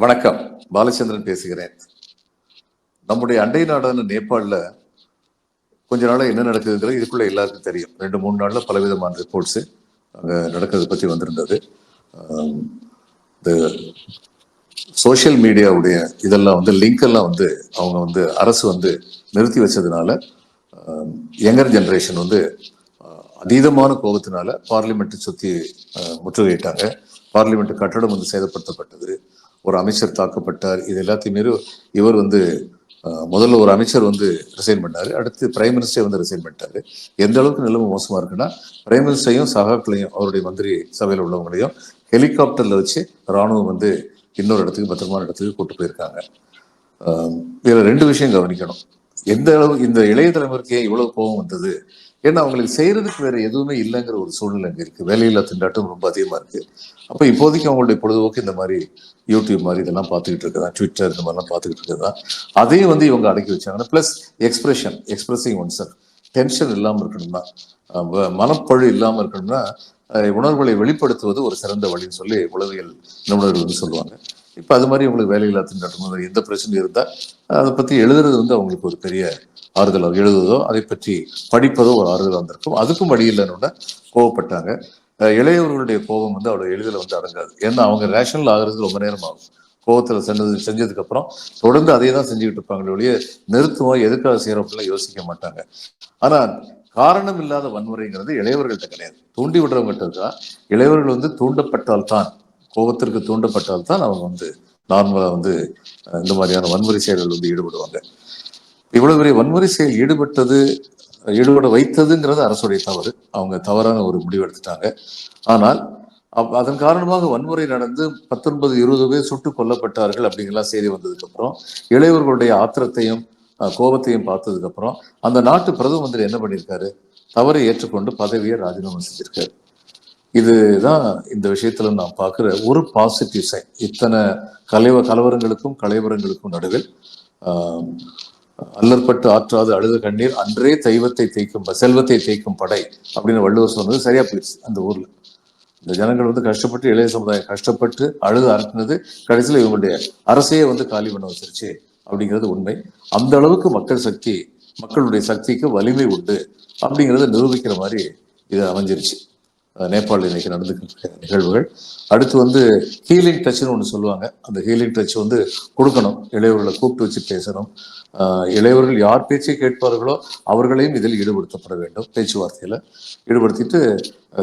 வணக்கம். பாலச்சந்திரன் பேசுகிறேன். நம்முடைய அண்டை நாடான நேபாளில் கொஞ்ச நாளாக என்ன நடக்குதுங்கிறது இதுக்குள்ள எல்லாருக்கும் தெரியும். ரெண்டு மூணு நாளில் பலவிதமான ரிப்போர்ட்ஸு அங்கே நடக்கிறத பற்றி வந்திருந்தது. இந்த சோஷியல் மீடியாவுடைய இதெல்லாம் வந்து லிங்க் எல்லாம் வந்து அவங்க வந்து அரசு வந்து நிறுத்தி வச்சதுனால யங்கர் ஜென்ரேஷன் வந்து அதீதமான கோபத்தினால பார்லிமெண்ட்டை சுற்றி முற்றுகையிட்டாங்க. பார்லிமெண்ட் கட்டடம் வந்து சேதப்படுத்தப்பட்டது. ஒரு அமைச்சர் தாக்கப்பட்டார். இது எல்லாத்தையுமே இவர் வந்து முதல்ல ஒரு அமைச்சர் வந்து ரிசைன் பண்ணாரு. அடுத்து பிரைம் மினிஸ்டர் வந்து ரிசைன் பண்ணிட்டாரு. எந்த அளவுக்கு நிலைமை மோசமாக இருக்குன்னா பிரைம் மினிஸ்டரையும் சகாக்களையும் அவருடைய மந்திரி சபையில் உள்ளவங்களையும் ஹெலிகாப்டரில் வச்சு ராணுவம் வந்து இன்னொரு இடத்துக்கு பத்திரமான இடத்துக்கு கூட்டு போயிருக்காங்க. இதில் ரெண்டு விஷயம் கவனிக்கணும். எந்த அளவு இந்த இளைய தலைமுறைக்கு ஏன் இவ்வளவு கோபம் வந்தது? ஏன்னா அவங்களுக்கு செய்யறதுக்கு வேற எதுவுமே இல்லைங்கிற ஒரு சூழ்நிலை அங்கே இருக்கு. வேலையில்லா திண்டாட்டம் ரொம்ப அதிகமா இருக்கு. அப்போ இப்போதைக்கு அவங்களுடைய பொழுதுபோக்கு இந்த மாதிரி யூடியூப் மாதிரி இதெல்லாம் பார்த்துக்கிட்டு இருக்கதா ட்விட்டர் இந்த மாதிரிலாம் பார்த்துக்கிட்டு இருக்கதா அதையும் வந்து இவங்க அடக்கி வச்சாங்கன்னா plus expression expressing one sir tension இல்லாமல் இருக்கணும்னா வ- மனப்பழு இல்லாமல் இருக்கணும்னா உணர்வுகளை வெளிப்படுத்துவது ஒரு சிறந்த வழின்னு சொல்லி உளவியல் நிபுணர்கள் வந்து சொல்லுவாங்க. இப்போ அது மாதிரி உங்களுக்கு வேலையில்லா திண்டாட்டம் எந்த பிரச்சனையும் இருந்தால் அதை பற்றி எழுதுறது வந்து அவங்களுக்கு ஒரு பெரிய ஆறுதல் எழுதுவதோ அதை பற்றி படிப்பதோ ஒரு ஆறுதலாக இருந்திருக்கும். அதுக்கும் வழி இல்லைன்னு கோவப்பட்டாங்க. இளையவர்களுடைய கோபம் வந்து அவ்வளோ எளிதில் வந்து அடங்காது. ஏன்னா அவங்க ரேஷனல் ஆகிறது ரொம்ப நேரம் ஆகும். கோபத்தில் செஞ்சது செஞ்சதுக்கு அப்புறம் தொடர்ந்து அதே தான் செஞ்சுக்கிட்டு இருப்பாங்களே ஒழிய நிறுத்துவோம் எதுக்காக செய்யறோம் யோசிக்க மாட்டாங்க. ஆனால் காரணம் இல்லாத வன்முறைங்கிறது இளையவர்கள்ட்ட கிடையாது. தூண்டி விடுறவங்ககிட்ட தான் இளையவர்கள் வந்து தூண்டப்பட்டால் தான் கோபத்திற்கு தூண்டப்பட்டால் தான் அவங்க வந்து நார்மலாக வந்து இந்த மாதிரியான வன்முறை செயல்கள் வந்து ஈடுபடுவாங்க. இவ்வளவு பெரிய வன்முறை செயல் ஈடுபட்டது ஈடுபட வைத்ததுங்கிறது அரசுடைய தவறு. அவங்க தவறான ஒரு முடிவு எடுத்துட்டாங்க. ஆனால் அதன் காரணமாக வன்முறை நடந்து பத்தொன்பது இருபது பேர் சுட்டுக் கொல்லப்பட்டார்கள் அப்படிங்கலாம் செய்தி வந்ததுக்கு அப்புறம் இளையவர்களுடைய ஆத்திரத்தையும் கோபத்தையும் பார்த்ததுக்கு அப்புறம் அந்த நாட்டு பிரதம மந்திரி என்ன பண்ணியிருக்காரு? தவறை ஏற்றுக்கொண்டு பதவியை ராஜினாமா செஞ்சிருக்காரு. இதுதான் இந்த விஷயத்துல நான் பார்க்குற ஒரு பாசிட்டிவ் சைன் இத்தனை கலைவ கலவரங்களுக்கும் கலைவரங்களுக்கும் நடுவில் அல்லற்பட்டு ஆற்றாது அழுது கண்ணீர் அன்றே தெய்வத்தை தேய்க்கும் செல்வத்தை தேய்க்கும் படை அப்படின்னு வள்ளுவர் சொன்னது சரியா போயிடுச்சு அந்த ஊர்ல. இந்த ஜனங்கள் வந்து கஷ்டப்பட்டு இளைய சமுதாயம் கஷ்டப்பட்டு அழுது அரட்டினது கடைசியில் இவங்களுடைய அரசையே வந்து காலி பண்ண வச்சிருச்சு அப்படிங்கிறது உண்மை. அந்த அளவுக்கு மக்கள் சக்தி மக்களுடைய சக்திக்கு வலிமை உண்டு அப்படிங்கிறத நிரூபிக்கிற மாதிரி இது அமைஞ்சிருச்சு. நேபாளில் இன்னைக்கு நடந்துக்கிற நிகழ்வுகள். அடுத்து வந்து ஹீலிங் டச்னு ஒன்று சொல்லுவாங்க. அந்த ஹீலிங் டச் வந்து கொடுக்கணும். இளையவர்களை கூப்பிட்டு வச்சு பேசணும். ஆஹ் இளையவர்கள் யார் பேச்சை கேட்பார்களோ அவர்களையும் இதில் ஈடுபடுத்தப்பட வேண்டும். பேச்சுவார்த்தையில ஈடுபடுத்திட்டு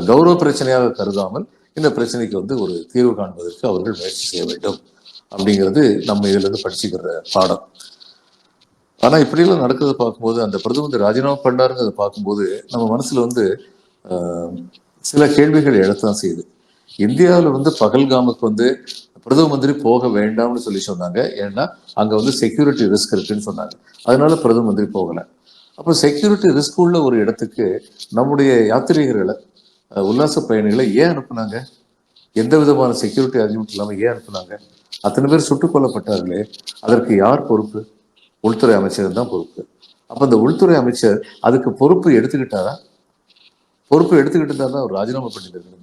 கௌரவ பிரச்சனையாக கருதாமல் இந்த பிரச்சனைக்கு வந்து ஒரு தீர்வு காண்பதற்கு அவர்கள் முயற்சி செய்ய வேண்டும். அப்படிங்கிறது நம்ம இதுல இருந்து படிச்சுக்கிற பாடம். ஆனா இப்படியெல்லாம் நடக்கிறத பார்க்கும்போது அந்த பிரதமர் ராஜினாமா பண்ணாருங்கிறத பார்க்கும்போது நம்ம மனசுல வந்து ஆஹ், சில கேள்விகள் எழத்தான் செய்யுது. இந்தியாவில் வந்து பகல்காமுக்கு வந்து பிரதம மந்திரி போக வேண்டாம்னு சொல்லி சொன்னாங்க. ஏன்னா அங்கே வந்து செக்யூரிட்டி ரிஸ்க் இருக்குன்னு சொன்னாங்க. அதனால பிரதம மந்திரி போகலை. அப்போ செக்யூரிட்டி ரிஸ்க் உள்ள ஒரு இடத்துக்கு நம்முடைய யாத்ரீகர்களை உல்லாச பயணிகளை ஏன் அனுப்புனாங்க? எந்த விதமான செக்யூரிட்டி அரேஞ்ச்மெண்ட் இல்லாமல் ஏன் அனுப்புனாங்க? அத்தனை பேர் சுட்டுக் கொல்லப்பட்டார்களே அதற்கு யார் பொறுப்பு? உள்துறை அமைச்சர் தான் பொறுப்பு. அப்போ அந்த உள்துறை அமைச்சர் அதுக்கு பொறுப்பு எடுத்துக்கிட்டாரா? பொறுப்பை எடுத்துக்கிட்டு இருந்தா தான் அவர் ராஜினாமா பண்ணிட்டு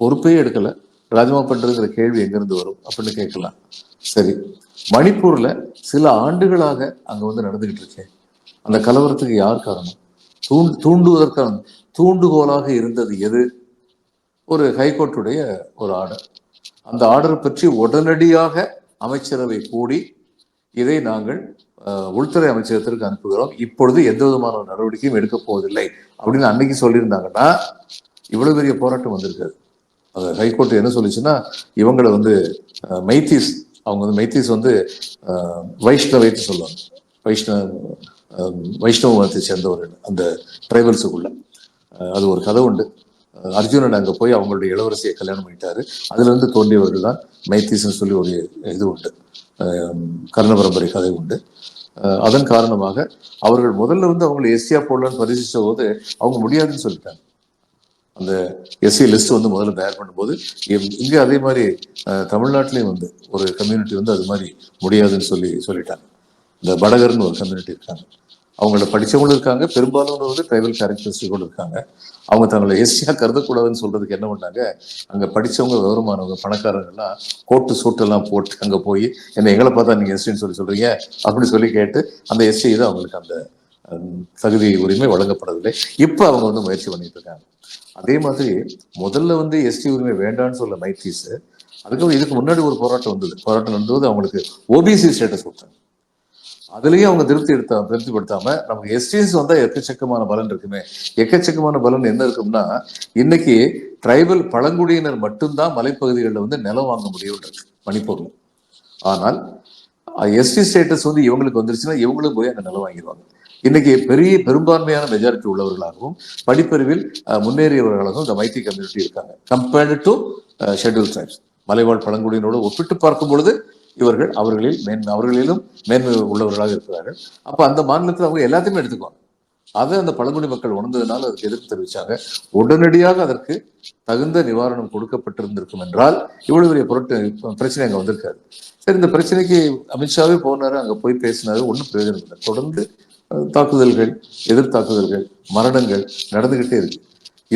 பொறுப்பே எடுக்கல. ராஜினாமா பண்றதுங்கிற கேள்வி எங்கிருந்து வரும் அப்படின்னு கேட்கலாம். சரி மணிப்பூர்ல சில ஆண்டுகளாக அங்க வந்து நடந்துகிட்டு இருக்கேன். அந்த கலவரத்துக்கு யார் காரணம்? தூண் தூண்டுவதற்கான தூண்டுகோலாக இருந்தது எது? ஒரு ஹைகோர்ட்டுடைய ஒரு ஆர்டர். அந்த ஆர்டர் பற்றி உடனடியாக அமைச்சரவை கூடி இதை நாங்கள் உள்துறை அமைச்சகத்திற்கு அனுப்புகிறோம். இப்பொழுது எந்த விதமான நடவடிக்கையும் எடுக்க போவதில்லை அப்படின்னு அன்னைக்கு சொல்லியிருந்தாங்கன்னா இவ்வளவு பெரிய போராட்டம் வந்திருக்காது. அது ஹைகோர்ட் என்ன சொல்லிச்சுன்னா இவங்களை வந்து மைத்திஸ் மைத்தீஸ் அவங்க வந்து மைத்தீஸ் வந்து வைஷ்ணவைத்து சொல்லுவாங்க. வைஷ்ணவ வைஷ்ணவ மதத்தை சேர்ந்தவர்கள் அந்த ட்ரைபல்ஸுக்குள்ள. அது ஒரு கதை உண்டு. அர்ஜுனன் அங்க போய் அவங்களுடைய இளவரசியை கல்யாணம் பண்ணிட்டாரு. அதுல இருந்து தோன்றியவர்கள் தான் மைத்தீஸ்னு சொல்லி ஒரு இது உண்டு. கர்ண பரம்பரை கதை உண்டு. அதன் காரணமாக அவர்கள் முதல்ல வந்து அவங்களை எஸ்சியா போடலான்னு பரிசித்த போது அவங்க முடியாதுன்னு சொல்லிட்டாங்க. அந்த எஸ்சி லிஸ்ட் வந்து முதல்ல தயார் பண்ணும்போது இங்கே அதே மாதிரி தமிழ்நாட்டிலையும் வந்து ஒரு கம்யூனிட்டி வந்து அது மாதிரி முடியாதுன்னு சொல்லி சொல்லிட்டாங்க. இந்த படகர்னு ஒரு கம்யூனிட்டி இருக்காங்க. அவங்கள படிச்சவங்களும் இருக்காங்க பெரும்பாலும் வந்து ட்ரைபல் கேரக்டரிஸ்டிக்கோடு இருக்காங்க. அவங்க தங்களை எஸ்டியாக கருதக்கூடாதுன்னு சொல்றதுக்கு என்ன பண்ணாங்க? அங்கே படித்தவங்க விவரமானவங்க பணக்காரங்கெல்லாம் கோட்டு சூட்டெல்லாம் போட்டு அங்கே போய் என்ன எங்களை பார்த்தா நீங்கள் எஸ்டின்னு சொல்லி சொல்றீங்க? அப்படின்னு சொல்லி கேட்டு அந்த எஸ்சி தான் அவங்களுக்கு அந்த தகுதி உரிமை வழங்கப்படவில்லை. இப்போ அவங்க வந்து முயற்சி பண்ணிட்டு இருக்காங்க. அதே மாதிரி முதல்ல வந்து எஸ்டி உரிமை வேண்டான்னு சொல்ல மைத்தீஸ் அதுக்கப்புறம் இதுக்கு முன்னாடி ஒரு போராட்டம் வந்தது. போராட்டம் நடந்தது அவங்களுக்கு ஓபிசி ஸ்டேட்டஸ் கொடுத்தாங்க. அதுலயும் அவங்க திருப்தி எடுத்தா திருப்திப்படுத்தாம நமக்கு எஸ்டிஎஸ் வந்தா எக்கச்சக்கமான பலன் இருக்குமே. எக்கச்சக்கமான பலன் என்ன இருக்கும்னா இன்னைக்கு ட்ரைபல் பழங்குடியினர் மட்டும்தான் மலைப்பகுதிகளில் வந்து நிலம் வாங்க முடியும் மணிப்பூர்ல. ஆனால் எஸ்டி ஸ்டேட்டஸ் வந்து இவங்களுக்கு வந்துருச்சுன்னா இவங்களும் போய் அங்க நிலம் வாங்கிடுவாங்க. இன்னைக்கு பெரிய பெரும்பான்மையான மெஜாரிட்டி உள்ளவர்களாகவும் படிப்பறிவில் அஹ், முன்னேறியவர்களாகவும் இந்த மைத்தி கம்யூனிட்டி இருக்காங்க. கம்பேர்டு டு ஷெட்யூல் ட்ரைப்ஸ் மலைவாழ் பழங்குடியினோடு ஒப்பிட்டு பார்க்கும் பொழுது இவர்கள் அவர்களில் மேன் அவர்களிலும் மேன்மை உள்ளவர்களாக இருக்கிறார்கள் அப்ப அந்த மாநிலத்தில் அவங்க எல்லாத்தையுமே எடுத்துக்குவாங்க. அதை அந்த பழங்குடி மக்கள் உணர்ந்ததுனால அதுக்கு எதிர்ப்பு தெரிவிச்சாங்க. உடனடியாக அதற்கு தகுந்த நிவாரணம் கொடுக்கப்பட்டிருந்திருக்கும் என்றால் இவ்வளவு பெரிய பொருட்டு பிரச்சனை அங்க வந்திருக்காது. சரி இந்த பிரச்சனைக்கு அமித்ஷாவே போனாரு அங்க போய் பேசினாரு ஒன்றும் பிரயோஜனம் இல்லை. தொடர்ந்து தாக்குதல்கள் எதிர் தாக்குதல்கள் மரணங்கள் நடந்துகிட்டே இருக்கு.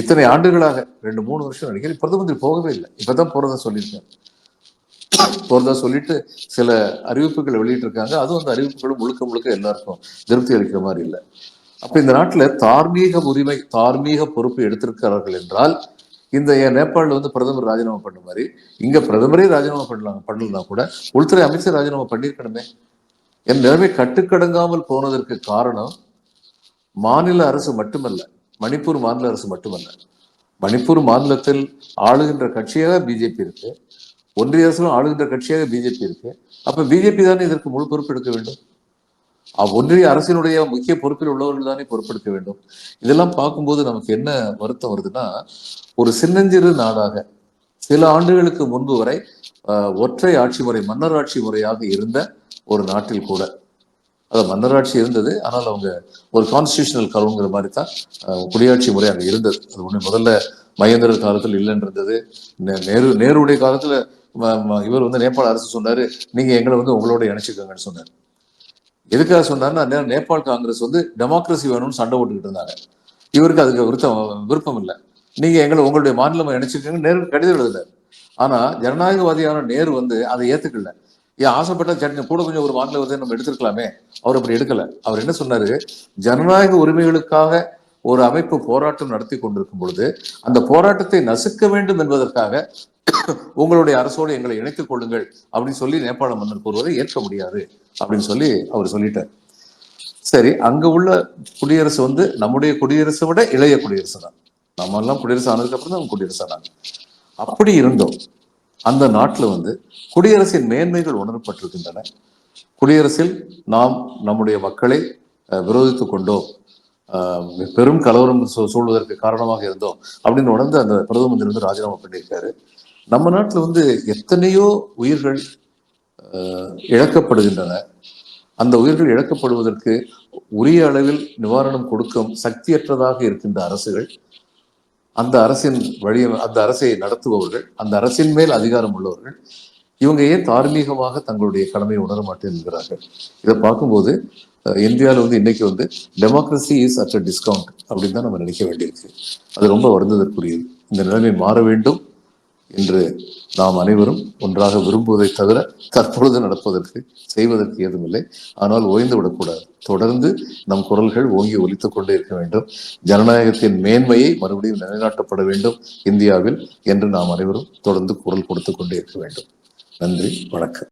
இத்தனை ஆண்டுகளாக ரெண்டு மூணு வருஷம் நினைக்கிறேன் பிரதம மந்திரி போகவே இல்லை. இப்பதான் போறதா சொல்லியிருக்கேன் போறதா சொல்லிட்டு சில அறிவிப்புகளை வெளியிட்டு இருக்காங்க அதுவும் அந்த அறிவிப்புகளும் முழுக்க முழுக்க எல்லாருக்கும் திருப்தி அளிக்கிற மாதிரி இல்லை. அப்ப இந்த நாட்டுல தார்மீக உரிமை தார்மீக பொறுப்பு எடுத்திருக்கிறார்கள் என்றால் இந்த என் நேபாளில் வந்து பிரதமர் ராஜினாமா பண்ண மாதிரி இங்க பிரதமரே ராஜினாமா பண்ணலாம் பண்ணலன்னா கூட உள்துறை அமைச்சர் ராஜினாமா பண்ணியிருக்கணுமே. என் நிலைமை கட்டுக்கடங்காமல் போனதற்கு காரணம் மாநில அரசு மட்டுமல்ல மணிப்பூர் மாநில அரசு மட்டுமல்ல. மணிப்பூர் மாநிலத்தில் ஆளுகின்ற கட்சியாக பிஜேபி இருக்கு. ஒன்றிய அரசிலும் ஆளுகின்ற கட்சியாக பிஜேபி இருக்கு. அப்ப பிஜேபி தானே இதற்கு முழு பொறுப்பு எடுக்க வேண்டும் ஒன்றிய அரசினுடைய முக்கிய பொறுப்பில் உள்ளவர்கள் தானே பொறுப்பெடுக்க வேண்டும்? இதெல்லாம் பார்க்கும்போது நமக்கு என்ன வருத்தம் வருதுன்னா ஒரு சின்னஞ்சிறு நாடாக சில ஆண்டுகளுக்கு முன்பு வரை ஒற்றை ஆட்சி முறை மன்னர் ஆட்சி முறையாக இருந்த ஒரு நாட்டில் கூட. அது மன்னராட்சி இருந்தது ஆனால் அவங்க ஒரு கான்ஸ்டியூஷனல் கலவுங்கிற மாதிரி தான் குடியாட்சி முறை அங்கே இருந்தது. அது ஒண்ணு முதல்ல மகேந்திரர் காலத்தில் இல்லைன்னு இருந்தது நேரு நேருடைய காலத்துல இவர் வந்து நேபாள அரசு சொன்னாரு. நீங்க எங்களை வந்து உங்களோட இணைச்சுக்கோங்கன்னு சொன்னார். எதுக்காக சொன்னார்னா நேபாள் காங்கிரஸ் வந்து டெமோக்ரஸி வேணும்னு சண்டை போட்டுக்கிட்டு இருந்தாங்க. இவருக்கு அதுக்கு விருத்தம் விருப்பம் இல்லை. நீங்க எங்களை உங்களுடைய மாநிலம் இணைச்சிக்கோங்க நேரு கடிதம் எழுதலை. ஆனா ஜனநாயகவாதியான நேரு வந்து அதை ஏத்துக்கல. ஏன் ஆசைப்பட்ட சட்னி கூட கொஞ்சம் ஒரு மாநில வந்து நம்ம எடுத்திருக்கலாமே. அவர் அப்படி எடுக்கல. அவர் என்ன சொன்னாரு? ஜனநாயக உரிமைகளுக்காக ஒரு அமைப்பு போராட்டம் நடத்தி கொண்டிருக்கும் பொழுது அந்த போராட்டத்தை நசுக்க வேண்டும் என்பதற்காக உங்களுடைய அரசோடு எங்களை இணைத்துக் கொள்ளுங்கள் அப்படின்னு சொல்லி நேபாள மன்னர் கூறுவதை ஏற்க முடியாது அப்படின்னு சொல்லி அவர் சொல்லிட்டார். சரி அங்க உள்ள குடியரசு வந்து நம்முடைய குடியரசை விட இளைய குடியரசு தான். நம்ம எல்லாம் குடியரசு ஆனதுக்கு அப்புறம் தான் குடியரசு ஆனாங்க. அப்படி இருந்தோம் அந்த நாட்டில் வந்து குடியரசின் மேன்மைகள் உணரப்பட்டிருக்கின்றன. குடியரசில் நாம் நம்முடைய மக்களை விரோதித்து விரோதித்துக் கொண்டோம். பெரும் கலவரம் சூ- சூழ்வதற்கு காரணமாக இருந்தோம் அப்படின்னு உணர்ந்து அந்த பிரதம மந்திரி வந்து ராஜினாமா பண்ணியிருக்காரு. நம்ம நாட்டில் வந்து எத்தனையோ உயிர்கள் இழக்கப்படுகின்றன. அந்த உயிர்கள் இழக்கப்படுவதற்கு உரிய அளவில் நிவாரணம் கொடுக்கும் சக்தியற்றதாக இருக்கின்ற அரசுகள் அந்த அரசின் வழி அந்த அரசை நடத்துபவர்கள் அந்த அரசின் மேல் அதிகாரம் உள்ளவர்கள் இவங்க ஏன் தார்மீகமாக தங்களுடைய கடமையை உணர மாட்டேங்கிறார்கள் இதை பார்க்கும்போது இந்தியாவில் வந்து இன்னைக்கு வந்து democracy is at a discount அப்படின்னு தான் நம்ம நினைக்க வேண்டியிருக்கு. அது ரொம்ப வருந்ததற்குரியது. இந்த நிலைமை மாற வேண்டும் என்று நாம் அனைவரும் ஒன்றாக விரும்புவதை தவிர தற்பொழுது நடப்பதற்கு செய்வதற்கு ஏதுமில்லை. ஆனால் ஓய்ந்து விடக்கூடாது. தொடர்ந்து நம் குரல்கள் ஓங்கி ஒலித்துக் கொண்டே இருக்க வேண்டும். ஜனநாயகத்தின் மேன்மையை மறுபடியும் நிலைநாட்டப்பட வேண்டும் இந்தியாவில் என்று நாம் அனைவரும் தொடர்ந்து குரல் கொடுத்து கொண்டே இருக்க வேண்டும். நன்றி வணக்கம்.